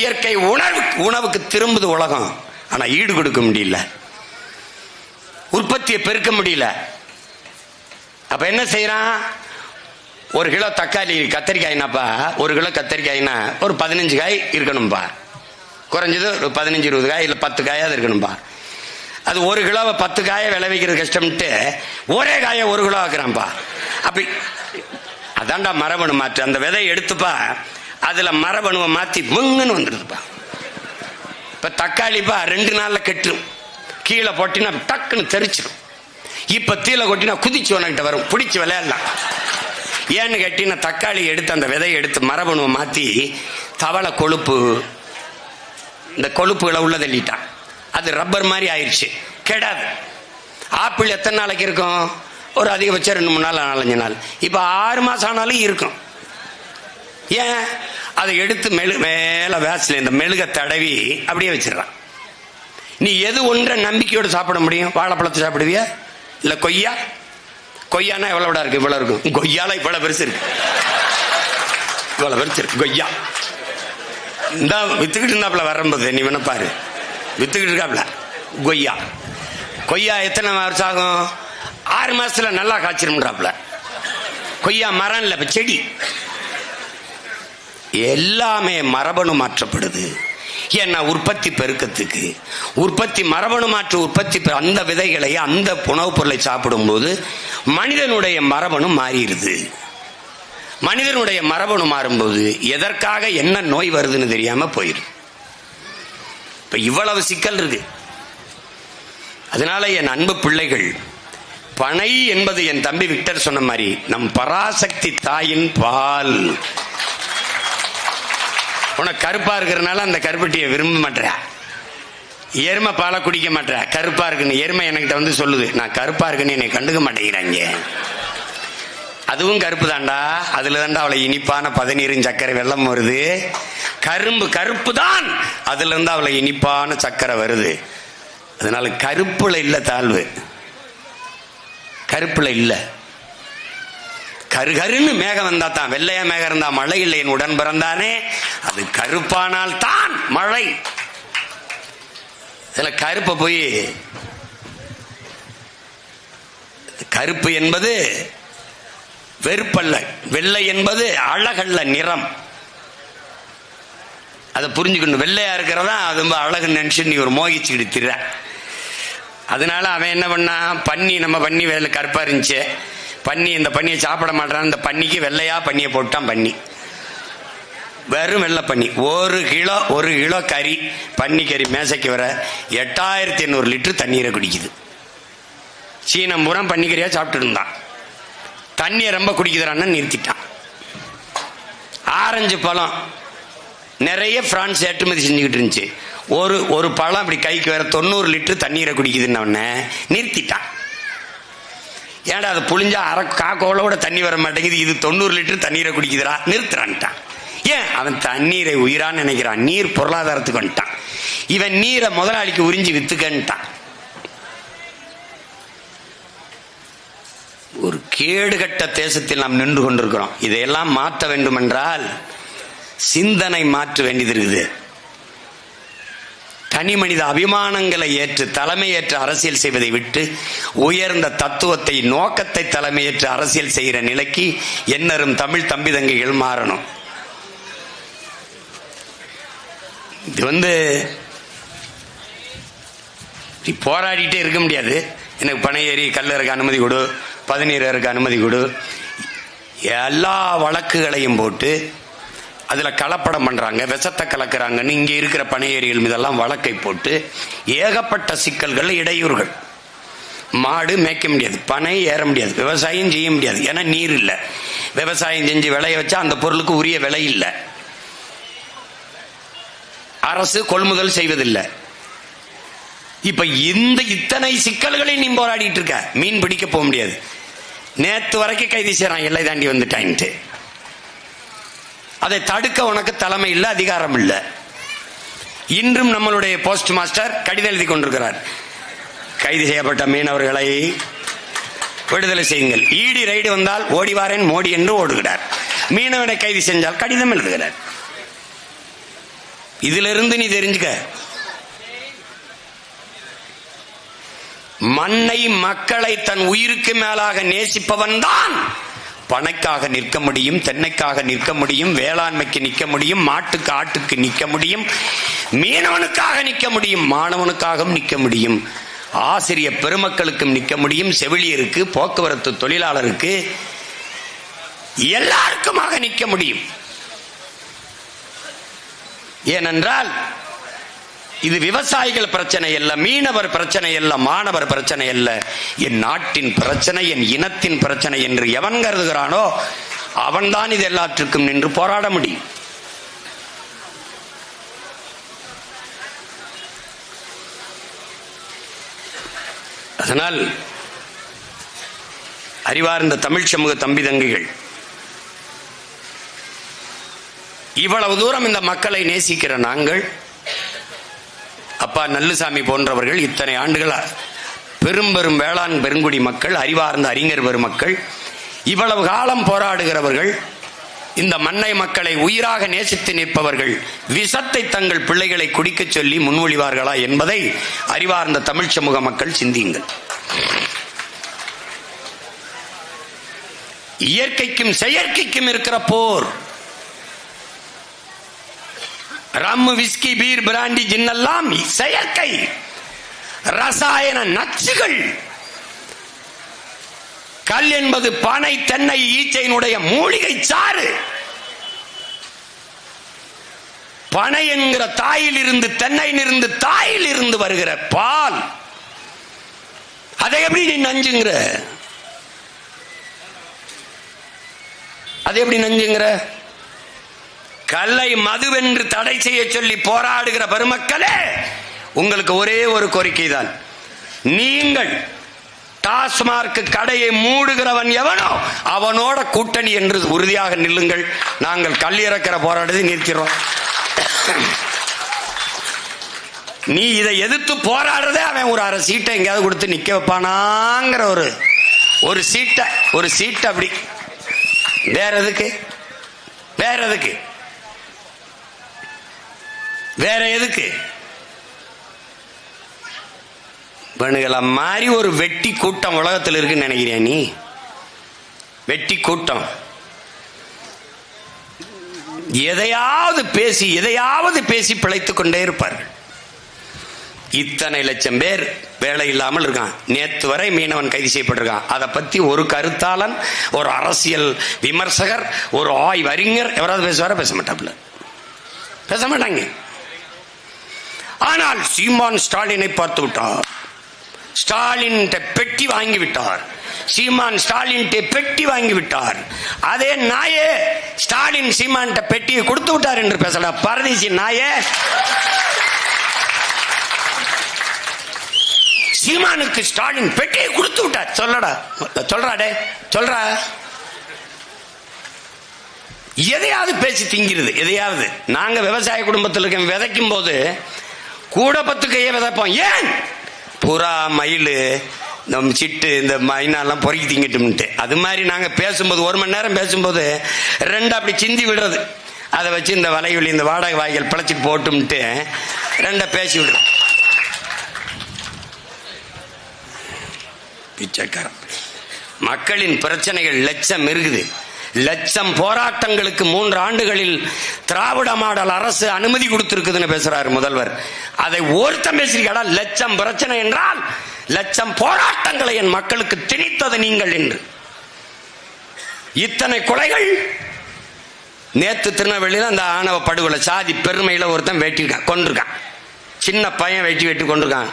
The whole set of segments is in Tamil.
இயற்கை உணவு உணவுக்கு திரும்புது உலகம். ஆனால் ஈடு கொடுக்க முடியல. உற்பத்தியை பெருக்க முடியல. அப்ப என்ன செய்யறான் ஒரு கிலோ தக்காளி கத்தரிக்காய்னாப்பா ஒரு கிலோ கத்தரிக்காய்னா ஒரு பதினஞ்சு காய் இருக்கணும்பா. குறைஞ்சது ஒரு பதினஞ்சு இருபது காய் இல்லை பத்து காயாவது இருக்கணும்பா. அது ஒரு கிலோவை பத்து காயை விளைவிக்கிறது கஷ்டம்ட்டு ஒரே காயை ஒரு கிலோ ஆக்குறான்ப்பா அப்படி அதான்டா மரபணு மாற்று. அந்த விதையை எடுத்துப்பா. அதில் மரபணுவை மாற்றி முங்குன்னு வந்துடுதுப்பா. இப்போ தக்காளிப்பா ரெண்டு நாளில் கெட்டுரும். கீழே போட்டினா டக்குன்னு தெரிச்சிடும் இப்போ தீல கொட்டினா குதிச்சு உனக்கிட்ட வரும். பிடிச்சி விளையாடலாம். ஏன்னு கேட்டினா தக்காளி எடுத்து அந்த விதையை எடுத்து மரபணுவை மாற்றி தவளை கொழுப்பு இந்த கொழுப்புகளை உள்ள தள்ளிட்டான். அது ரப்பர் மாதிரி ஆயிடுச்சு கெடாது. ஆப்பிள் எத்தனை நாளைக்கு இருக்கும்? ஒரு அதிகபட்சம் ரெண்டு மூணு நாள் நாலஞ்சு நாள். இப்போ ஆறு மாதம் ஆனாலும் இருக்கும். ஏன்? அதை எடுத்து மெழு மேலே வேசில் இந்த மெழுக தடவி அப்படியே வச்சிடறான். நீ எது ஒன்றை நம்பிக்கையோடு சாப்பிட முடியும்? வாழைப்பழத்தை சாப்பிடுவியா? இல்லை கொய்யா? கொய்யானா எவ்வளோடா இருக்கு? இவ்வளோ இருக்கும். கொய்யால இவ்வளோ பெருசு இருக்கு. இவ்வளோ பெருசு இருக்கு. கொய்யா. இந்த வித்துக்கிட்டு இருந்தாப்புல வரும்போது நீ வேணா பாரு. வித்துக்கிட்டு இருக்காப்புல. கொய்யா. கொய்யா எத்தனை வருஷம் ஆகும் ஆறு மாசத்துல நல்லா காய்ச்சிரும்ன்றாப்புல. கொய்யா மரம் இல்லை இப்ப செடி. எல்லாமே மரபணு மாற்றப்படுது. ஏன்னா உற்பத்தி பெருக்கத்துக்கு? உற்பத்தி மரபணு மாற்று உற்பத்தி பெ- அந்த விதைகளை அந்த உணவுப் பொருளை சாப்பிடும்போது மனிதனுடைய மரபணு மாறிடுது. மனிதனுடைய மரபணு மாறும்போது எதற்காக என்ன நோய் வருதுன்னு தெரியாம போயிடும் இப்ப இவ்வளவு சிக்கல் இருக்கு. அதனால என் அன்பு பிள்ளைகள் பனை என்பது என் தம்பி விக்டர் சொன்ன மாதிரி நம் பராசக்தி தாயின் பால். உனக்கு கருப்பா இருக்கிறனால அந்த கருப்பட்டியை விரும்ப மாட்டேற. எருமை பாலை குடிக்க மாட்டேற. கருப்பா இருக்குன்னு எருமை என்கிட்ட வந்து சொல்லுது. நான் கருப்பா இருக்குன்னு என்னை கண்டுக்க மாட்டேங்கிறாங்க. அதுவும் கருப்பு தாண்டா அதுல தாண்டா அவளை இனிப்பான பதநீரும் சர்க்கரை வெள்ளம் வருது. கரும்பு கருப்பு தான் அதுல இருந்து அவளை இனிப்பான சர்க்கரை வருது. அதனால கருப்புல இல்லை தாழ்வு. கருப்புல இல்லை. கருகருன்னு மேகம் வந்தா தான் வெள்ளையா மேகம் இருந்தா மழை இல்லை என் உடன் பிறந்தானே. அது கருப்பானால் தான் மழை. இதுல கருப்பை போய் கருப்பு என்பது வெறுப்பல்ல வெள்ளை என்பது அழகல்ல நிறம். அதை புரிஞ்சுக்கணும். வெள்ளையா இருக்கிறதா அது ரொம்ப அழகு நினைச்சு நீ ஒரு மோகிச்சுக்கிட்டு திர அதனால அவன் என்ன பண்ணான்? பன்னி நம்ம பன்னி வேலை கருப்பா இருந்துச்சு. பன்னி இந்த பன்னியை சாப்பிட மாட்டான் இந்த பன்னிக்கு வெள்ளையாக பன்னியை போட்டான் பன்னி வெறும் வெள்ளை பன்னி ஒரு கிலோ ஒரு கிலோ கறி பன்னி கறி மேசைக்கு வர எட்டாயிரத்தி எண்ணூறு லிட்டர் தண்ணீரை குடிக்குது. சீனம் பூரா பன்னிக்கறியாக சாப்பிட்டு இருந்தான். தண்ணியை ரொம்ப குடிக்குதுறான்னு நிறுத்திட்டான். ஆரஞ்சு பழம். நிறைய பிரான்ஸ் ஏற்றுமதி செஞ்சுக்கிட்டு இருந்துச்சு. ஒரு ஒரு பழம் அப்படி கைக்கு வேற தொண்ணூறு லிட்டர் தண்ணீரை குடிக்குதுன்னு நிறுத்திட்டான். ஏன்டா அது புளிஞ்சா அரை காக்கோளோட தண்ணி வர மாட்டேங்குது? இது தொண்ணூறு லிட்டர் தண்ணீரை குடிக்குதுடா. நிறுத்துறான்ட்டான். ஏன்? அவன் தண்ணீரை உயிரான்னு நினைக்கிறான். நீர் பொருளாதாரத்துக்கு வந்துட்டான். இவன் நீரை முதலாளிக்கு உறிஞ்சி வித்துக்கன்ட்டான். ஒரு கேடுகட்ட தேசத்தில் நாம் நின்று கொண்டிருக்கிறோம். இதையெல்லாம் மாற்ற வேண்டுமென்றால் சிந்தனை மாற்ற வேண்டியது இருக்குது. தனி மனித அபிமானங்களை ஏற்று தலைமையேற்று அரசியல் செய்வதை விட்டு உயர்ந்த தத்துவத்தை நோக்கத்தை தலைமையேற்று அரசியல் செய்கிற நிலைக்கு என்னரும் தமிழ் தம்பி தங்கைகள் மாறணும். இது வந்து போராடிட்டே இருக்க முடியாது. எனக்கு பனை ஏறி கல் அனுமதி கொடு பதநீர் அனுமதி கொடு. எல்லா வழக்குகளையும் போட்டு அதில் கலப்படம் பண்ணுறாங்க விஷத்தை கலக்கிறாங்கன்னு இங்கே இருக்கிற பனை ஏரிகள் மீதெல்லாம் வழக்கை போட்டு ஏகப்பட்ட சிக்கல்கள் இடையூறுகள். மாடு மேய்க்க முடியாது பனை ஏற முடியாது விவசாயம் செய்ய முடியாது. ஏன்னா நீர் இல்லை. விவசாயம் செஞ்சு விளைய வச்சா அந்த பொருளுக்கு உரிய விலை இல்லை. அரசு கொள்முதல் செய்வதில்லை. இப்ப இந்த இத்தனை சிக்கல்களை நீ போராடிட்டு இருக்க. மீன் பிடிக்க போக முடியாது. நேற்று வரைக்கும் கைது செய்யறான் எல்லை தாண்டி வந்துட்டான்ட்டு. அதை தடுக்க உனக்கு தலைமை இல்லை அதிகாரம் இல்லை. இன்றும் நம்மளுடைய போஸ்ட் மாஸ்டர் கடிதம் எழுதி கொண்டிருக்கிறார். கைது செய்யப்பட்ட மீனவர்களை விடுதலை செய்யுங்கள். ஈடி ரைடு வந்தால் ஓடிவாரேன் மோடி என்று ஓடுகிறார். மீனவனை கைது செஞ்சால் கடிதம் எழுதுகிறார். இதிலிருந்து நீ தெரிஞ்சுக்க. மண்ணை மக்களை தன் உயிருக்கு மேலாக நேசிப்பவன் தான். பனைக்காக நிற்க முடியும் தென்னைக்காக நிற்க முடியும் வேளாண்மைக்கு நிற்க முடியும் மாட்டுக்கு ஆட்டுக்கு நிற்க முடியும் மீனவனுக்காக நிற்க முடியும் மாணவனுக்காகவும் நிற்க முடியும். ஆசிரிய பெருமக்களுக்கும் நிற்க முடியும் செவிலியருக்கு போக்குவரத்து தொழிலாளருக்கு எல்லாருக்குமாக நிற்க முடியும். ஏனென்றால் இது விவசாயிகள் பிரச்சனை அல்ல மீனவர் பிரச்சனை அல்ல மாணவர் பிரச்சனை அல்ல. என் நாட்டின் பிரச்சனை என் இனத்தின் பிரச்சனை என்று எவன் கருதுகிறானோ அவன்தான் இது எல்லாற்றுக்கும் நின்று போராட முடியும். அதனால் அறிவார்ந்த தமிழ் சமூக தம்பி தங்கைகள் இவ்வளவு தூரம் இந்த மக்களை நேசிக்கிற நாங்கள் அப்பா நல்லுசாமி போன்றவர்கள் இத்தனை ஆண்டுகளாக பெரும் பெரும் வேளாண் பெருங்குடி மக்கள் அறிவார்ந்த அறிஞர் பெருமக்கள் இவ்வளவு காலம் போராடுகிறவர்கள் இந்த மண்ணை மக்களை உயிராக நேசித்து நிற்பவர்கள் விஷத்தை தங்கள் பிள்ளைகளை குடிக்கச் சொல்லி முன்மொழிவார்களா என்பதை அறிவார்ந்த தமிழ் சமூக மக்கள் சிந்தியுங்கள். இயற்கைக்கும் செயற்கைக்கும் இருக்கிற போர் ரம் விஸ்கி பீர் பிராண்டி ஜின்னெல்லாம் செயற்கை. ரசாயன நச்சுகள். கல் என்பது பனை தென்னை ஈச்சையினுடைய மூலிகை சாறு. பனை என்கிற தாயில் இருந்து தென்னையில் இருந்து தாயில் இருந்து வருகிற பால். அதை எப்படி நீ நஞ்சுங்கிற? அதை எப்படி நஞ்சுங்கிற? கல்லை மதுவென்று தடை செய்ய சொல்லி போராடுகிற பெருமக்களே உங்களுக்கு ஒரே ஒரு கோரிக்கை தான் நீங்கள் டாஸ்மார்க் கடையை மூடுகிறவன் எவனோ அவனோட கூட்டணி என்று உறுதியாக நில்லுங்கள். நாங்கள் கல் இறக்கிற போராட்டத்தை நிற்கிறோம் நீ இதை எதிர்த்து போராடுறதே அவன் ஒரு அரை சீட்டை எங்கேயாவது கொடுத்து நிக்க வைப்பானாங்கிற ஒரு ஒரு சீட்டை ஒரு சீட்டை அப்படி. வேற எதுக்கு? வேற எதுக்கு? வேற எதுக்கு? பண்ணுகள மாதிரி ஒரு வெட்டி கூட்டம் உலகத்தில் இருக்குன்னு நினைக்கிறியா நீ? வெட்டி கூட்டம். எதையாவது பேசி எதையாவது பேசி பிழைத்து கொண்டே இருப்பார்கள். இத்தனை லட்சம் பேர் வேலை இல்லாமல் இருக்கான். நேத்து வரை மீனவன் கைது செய்யப்பட்டிருக்கான். அதை பத்தி ஒரு கருத்தாளன் ஒரு அரசியல் விமர்சகர் ஒரு ஆய்வறிஞர் எவராவது பேசுவார? பேச மாட்டாப்புல. பேச மாட்டாங்க. ஆனால் சீமான் ஸ்டாலினை பார்த்து விட்டார். ஸ்டாலின் பெட்டி வாங்கிவிட்டார் சீமான் ஸ்டாலின் பெட்டி வாங்கி விட்டார். அதே நாயே ஸ்டாலின் சீமான் பெட்டியை கொடுத்து விட்டார் என்று பேசல. பரதேசி நாயே. சீமானுக்கு ஸ்டாலின் பெட்டியை கொடுத்து விட்டார். சொல்லடா. சொல்றாடே சொல்றா. எதையாவது பேசி திங்கிறது. எதையாவது. நாங்க விவசாய குடும்பத்தில் இருக்க விதைக்கும் போது கூட பத்து கையை விதைப்போம் ஏன்? புறா மயில் இந்த சிட்டு இந்த மைனாலாம் பொறுக்கி திங்கிட்டும்ட்டு. அது மாதிரி நாங்கள் பேசும்போது ஒரு மணி நேரம் பேசும்போது ரெண்டு அப்படி சிந்தி விடுறது. அதை வச்சு இந்த வலைவெளி இந்த வாடகை வாய்கள் பிழைச்சிட்டு போட்டும்ட்டு ரெண்டை பேசி விடுறோம் பிச்சைக்காரன். மக்களின் பிரச்சனைகள் லட்சம் இருக்குது லட்சம் போராட்டங்களுக்கு மூன்று ஆண்டுகளில் திராவிட மாடல் அரசு அனுமதி கொடுத்திருக்குதுன்னு பேசுறாரு முதல்வர். அதை ஒருத்தம் பேசுறீங்களா லட்சம் பிரச்சனை என்றால் லட்சம் போராட்டங்களை என் மக்களுக்கு திணித்தது நீங்கள் என்று. இத்தனை கொலைகள் நேத்து திருநெல்வேலியில் அந்த ஆணவ படுகொலை சாதி பெருமையில் ஒருத்தன் வெட்டியிருக்கான் கொண்டிருக்கான் சின்ன பையன் வெட்டி வெட்டி கொண்டிருக்கான்.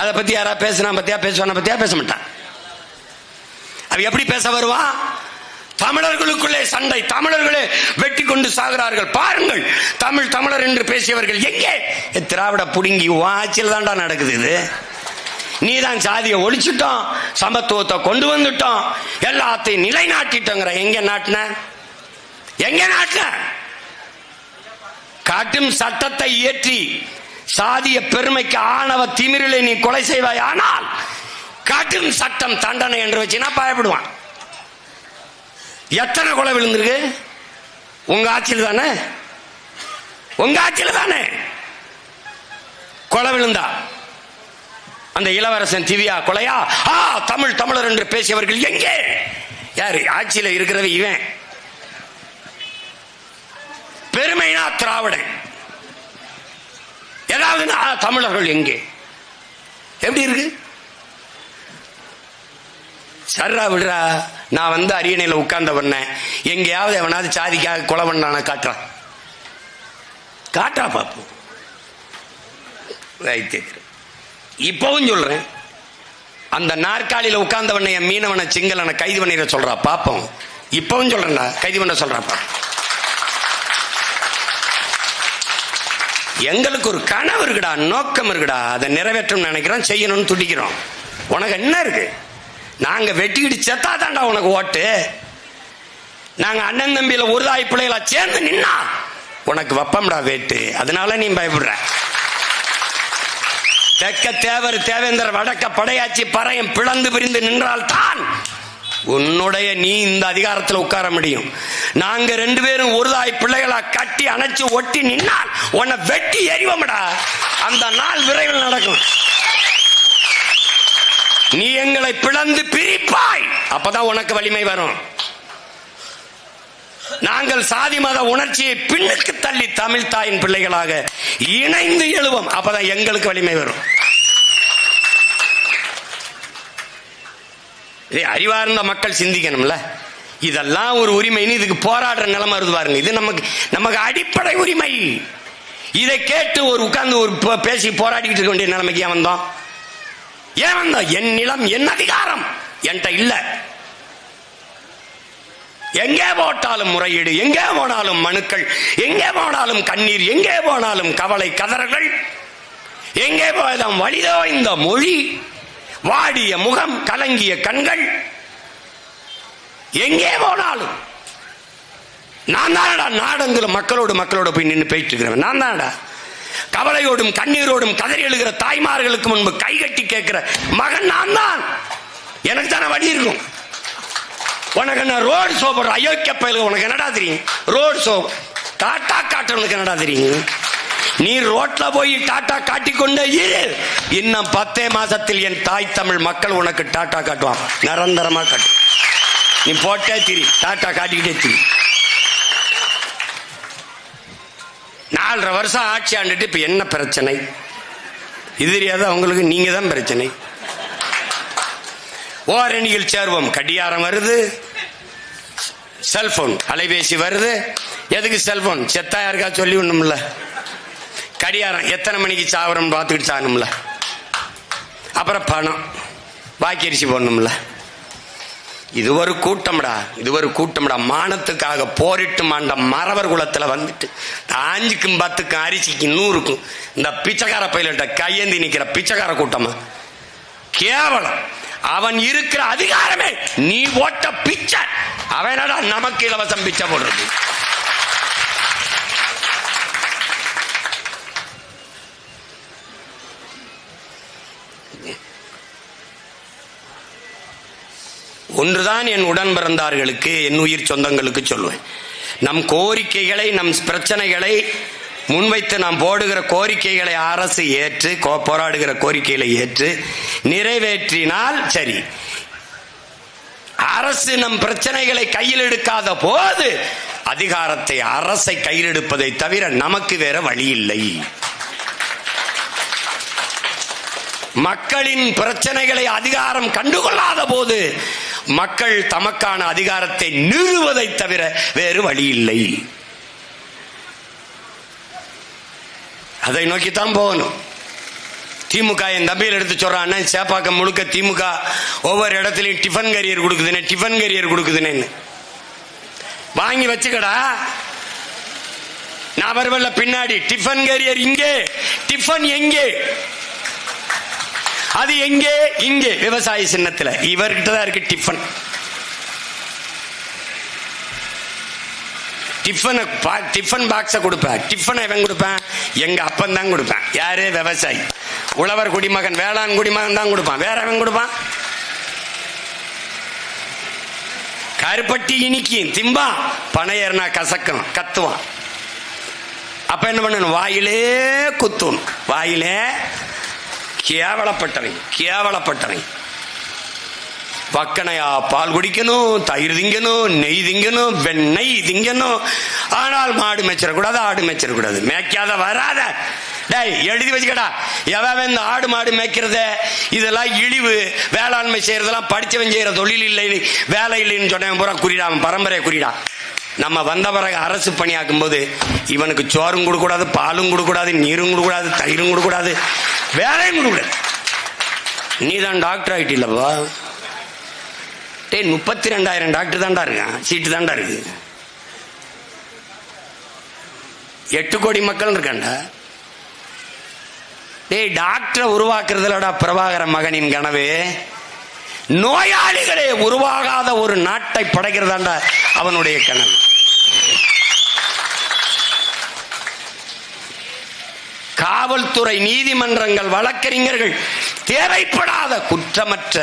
அதை பத்தி யாரா பேசுனா பத்தியா? பேசுவானா பத்தியா? பேச மாட்டான். அவ எப்படி பேச வருவான் தமிழர்களுக்குள்ளே சண்டை தமிழர்களே வெட்டி கொண்டு சாகிறார்கள். பாருங்கள் தமிழ் தமிழர் என்று பேசியவர்கள் எங்கே? திராவிட புடுங்கி வாச்சில் தான்டா நடக்குது இது. நீ தான் சாதியை ஒழிச்சுட்டோம் சமத்துவத்தை கொண்டு வந்துட்டோம் எல்லாத்தையும் நிலைநாட்டிட்டோங்கிற எங்க நாட்டின? எங்க நாட்டின? காட்டும் சட்டத்தை இயற்றி சாதிய பெருமைக்கு ஆணவ திமிரிலை நீ கொலை செய்வாய் ஆனால் காட்டின் சட்டம் தண்டனை என்று வச்சுன்னா பயப்படுவான். எத்தனை கொலை விழுந்திருக்கு? உங்க ஆட்சியில் தானே? உங்க ஆட்சியில தானே? கொலை விழுந்தா? அந்த இளவரசன் திவ்யா கொலையா? ஆ தமிழ் தமிழர் என்று பேசியவர்கள் எங்கே? யாரு? ஆட்சியில இருக்கிறது இவன். பெருமைனா திராவிடன். ஏதாவது தமிழர்கள் எங்கே? எப்படி இருக்கு? சர்ரா விடுறா. நான் வந்து அரியணையில் உட்கார்ந்த பண்ணேன் எங்கேயாவது எவனாவது சாதிக்காக கொலை பண்ணான காட்டுறான் காட்டா பாப்போம். ரைட்டு இப்பவும் சொல்றேன். அந்த நாற்காலியில் உட்கார்ந்தவனை என் மீனவனை சிங்களனை கைது பண்ணிட சொல்றா. பாப்போம். இப்பவும் சொல்றேன்டா. கைது பண்ண சொல்றாப்பா எங்களுக்கு ஒரு கனவு இருக்குடா நோக்கம் இருக்குடா. அதை நிறைவேற்றணும்னு நினைக்கிறோம் செய்யணும்னு துடிக்கிறோம். உனக்கு என்ன இருக்கு? நாங்கள் வெட்டிக்கிட்டு செத்தா தாண்டா உனக்கு ஓட்டு. நாங்கள் அண்ணன் தம்பியில் ஒரு தாய் பிள்ளைகளா சேர்ந்து நின்னா உனக்கு வப்பம்டா வேட்டு. அதனால நீ பயப்படுற. தெக்க தேவர் தேவேந்தர் வடக்க படையாச்சி பறையும் பிளந்து பிரிந்து நின்றால் தான் உன்னுடைய நீ இந்த அதிகாரத்தில் உட்கார முடியும். நாங்க ரெண்டு பேரும் ஒரு தாய் பிள்ளைகளா கட்டி அணைச்சு ஒட்டி நின்னால் உன்னை வெட்டி எறிவோம்டா. அந்த நாள் விரைவில் நடக்கும். நீ எங்களை பிளந்து பிரிப்பாய். அப்பதான் உனக்கு வலிமை வரும். நாங்கள் சாதி மத உணர்ச்சியை பின்னுக்கு தள்ளி தமிழ் தாயின் பிள்ளைகளாக இணைந்து எழுவோம். அப்பதான் எங்களுக்கு வலிமை வரும். இதே அறிவார்ந்த மக்கள் சிந்திக்கணும்ல. இதெல்லாம் ஒரு உரிமைன்னு இதுக்கு போராடுற நிலைமை வருது பாருங்க. இது நமக்கு நமக்கு அடிப்படை உரிமை. இதை கேட்டு ஒரு உட்கார்ந்து ஒரு பேசி போராடிக்கிட்டு இருக்க வேண்டிய நிலைமைக்கு வந்தோம்? ஏன் என் நிலம் என் அதிகாரம். என்கிட்ட இல்ல. எங்கே போட்டாலும் முறையீடு எங்கே போனாலும் மனுக்கள் எங்கே போனாலும் கண்ணீர் எங்கே போனாலும் கவலை கதறல்கள். எங்கே போயதாம் வழிதோ இந்த மொழி. வாடிய முகம் கலங்கிய கண்கள். எங்கே போனாலும். நான் தானடா நாடங்குல மக்களோடு மக்களோடு போய் நின்று போயிட்டு இருக்கிறேன் நான் தானடா? கவலையோடும் கண்ணீரோடும் கதறி எழுகிற தாய்மார்களுக்கு முன்பு கைகட்டி கேட்கிற மகன் நான் தான். எனக்கு தானே வழி இருக்கும். உனக்கு என்ன ரோடு ஷோ அயோக்கிய பயலுக்கு உனக்கு என்னடா தெரியும்? ரோடு சோ டாட்டா காட்டுறவனுக்கு என்னடா தெரியும்? நீ ரோட்ல போய் டாட்டா காட்டிக்கொண்டே இரு. இன்னும் பத்தே மாசத்தில் என் தாய் தமிழ் மக்கள் உனக்கு டாட்டா காட்டுவான் நிரந்தரமா காட்டு. நீ போட்டே திரி. டாட்டா காட்டிக்கிட்டே திரி. நாலரை வருஷம் ஆட்சி ஆண்டுட்டு இப்போ என்ன பிரச்சனை? இது தெரியாத அவங்களுக்கு நீங்க தான் பிரச்சனை. ஓரணியில் சேர்வோம். கடியாரம் வருது. செல்போன். அலைபேசி வருது. எதுக்கு செல்போன்? செத்தா யாருக்கா சொல்லி ஒண்ணும்ல கடியாரம் எத்தனை மணிக்கு சாவரம் பார்த்துக்கிட்டு சாகணும்ல? அப்புறம் பணம். வாக்கரிசி போடணும்ல? இது ஒரு கூட்டம்டா இது ஒரு கூட்டம்டா. மானத்துக்காக போரிட்டு மாண்ட மறவர் குலத்துல வந்துட்டு அஞ்சுக்கும் பத்துக்கும் அரிசிக்கும் நூறுக்கும் இந்த பிச்சைக்கார பயிலிட்ட கையேந்தி நிக்கிற பிச்சைக்கார கூட்டமா. கேவலம். அவன் இருக்கிற அதிகாரமே நீ ஓட்ட பிச்சை. அவனடா நமக்கு இலவசம் பிச்சை போடுறது? ஒன்றுதான் என் உடன் பிறந்தார்களுக்கு என் உயிர் சொந்தங்களுக்கு சொல்லுவேன். நம் கோரிக்கைகளை நம் பிரச்சனைகளை முன்வைத்து நாம் போடுகிற கோரிக்கைகளை அரசு ஏற்று கோ- போராடுகிற கோரிக்கைகளை ஏற்று நிறைவேற்றினால் சரி. அரசு நம் பிரச்சனைகளை கையில் எடுக்காத போது அதிகாரத்தை அரசை கையில் எடுப்பதை தவிர நமக்கு வேற வழி இல்லை. மக்களின் பிரச்சனைகளை அதிகாரம் கண்டுகொள்ளாத போது மக்கள் தமக்கான அதிகாரத்தை நிறுவதை தவிர வேறு வழி இல்லை அதை நோக்கித்தான் போகணும். திமுக என் தம்பியில் எடுத்து சொல்றான் சேப்பாக்கம் முழுக்க திமுக ஒவ்வொரு இடத்துலையும் டிஃபன் கரியர் கொடுக்குதுன்னு டிஃபன் கரியர் கொடுக்குதுன்னு வாங்கி வச்சுக்கடா. நான் வருவல்ல பின்னாடி டிஃபன் கேரியர் இங்கே டிஃபன் எங்கே? அது எங்கே? இங்கே விவசாய சின்னத்தில். இவர்கிட்ட தான் இருக்கு டிஃபன் டிஃபனை டிஃபன் பாக்ஸை கொடுப்பேன். டிஃபனை எவன் கொடுப்பேன்? எங்க அப்பன் தான் கொடுப்பேன். யாரு? விவசாயி. உழவர் குடிமகன் வேளாண் குடிமகன் தான் கொடுப்பான். வேற எவன் கொடுப்பான்? கருப்பட்டி இனிக்கும் திம்பா. பனையர்னா கசக்கும் கத்துவான். அப்ப என்ன பண்ணணும்? வாயிலே குத்தும். வாயிலே கேவலப்பட்டவன் கேவலப்பட்டவன் பக்கனையா பால் குடிக்கணும் தயிர் திங்கணும் நெய் திங்கணும் வெண்ணெய் திங்கணும். ஆனால் மாடு மேய்ச்சிடக்கூடாது ஆடு மேய்ச்சிடக்கூடாது மேய்க்காத வராத. டேய் எழுதி வச்சுக்கடா. எவன் இந்த ஆடு மாடு மேய்க்கிறத? இதெல்லாம் இழிவு. வேளாண்மை செய்யறதெல்லாம் படிச்சவன் செய்யற தொழில் இல்லை வேலை இல்லைன்னு சொன்னவன் பூரா குறிடா அவன் பரம்பரையை குறிடா. நம்ம வந்த பிறகு அரசு பணியாக்கும் போது இவனுக்கு சோறும் கொடுக்கூடாது பாலும் கொடுக்கூடாது நீரும் கொடுக்கூடாது தயிரும் கொடுக்கூடாது வேலையும் கொடுக்கல. நீ தான் டாக்டர் ஆயிட்டில்லப்பா. டேய் முப்பத்தி ரெண்டாயிரம் டாக்டர் தாண்டா இருக்கான். சீட்டு தாண்டா இருக்கு. எட்டு கோடி மக்கள் இருக்காண்டா டேய் டாக்டரை உருவாக்குறதுலடா பிரபாகர மகனின் கனவு. நோயாளிகளே உருவாகாத ஒரு நாட்டை படைக்கிறதாண்டா அவனுடைய கனவு. காவல்துறை நீதிமன்றங்கள் வழக்கறிஞர்கள் தேவைப்படாத குற்றமற்ற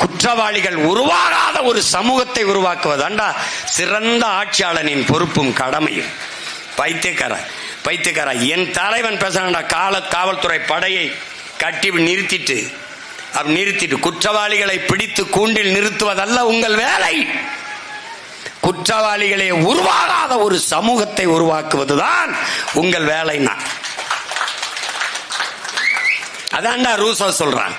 குற்றவாளிகள் உருவாகாத ஒரு சமூகத்தை உருவாக்குவதாண்டா சிறந்த ஆட்சியாளனின் பொறுப்பும் கடமையும். பைத்தியக்கார பைத்தியக்கார என் தலைவன் பேசுறாண்டா கால காவல்துறை படையை கட்டி நிறுத்திட்டு அப்படி நிறுத்திட்டு குற்றவாளிகளை பிடித்து கூண்டில் நிறுத்துவதல்ல உங்கள் வேலை. குற்றவாளிகளே உருவாகாத ஒரு சமூகத்தை உருவாக்குவதுதான் உங்கள் வேலைன்னா. அதான்டா ரூசா சொல்றான்.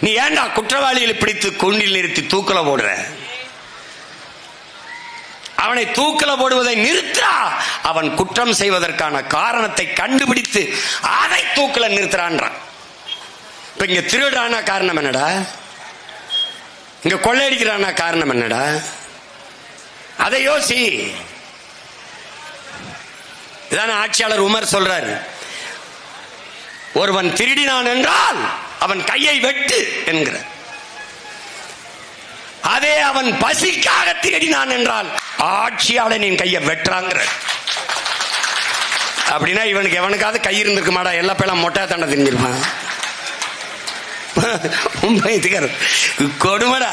நீ ஏன்டா குற்றவாளிகளை பிடித்து கொண்டில் நிறுத்தி தூக்கல போடுற? அவனை தூக்கல போடுவதை நிறுத்தா அவன் குற்றம் செய்வதற்கான காரணத்தை கண்டுபிடித்து அதை தூக்கல நிறுத்துறான்றான். இப்ப இங்க திருடுறானா காரணம் என்னடா? இங்க கொள்ளையடிக்கிறானா காரணம் என்னடா? அதை யோசி இதான ஆட்சியாளர் உமர் சொல்றாரு ஒருவன் திருடினான் என்றால் அவன் கையை வெட்டு என்கிற அதே அவன் பசிக்காக திருடினான் என்றால் ஆட்சியாளனின் கையை வெட்டுறாங்கிற அப்படின்னா இவனுக்கு எவனுக்காவது கை இருந்திருக்குமாடா எல்லா பேலாம் மொட்டை தண்டை தெரிஞ்சிருப்பான் உண்மை கொடுமடா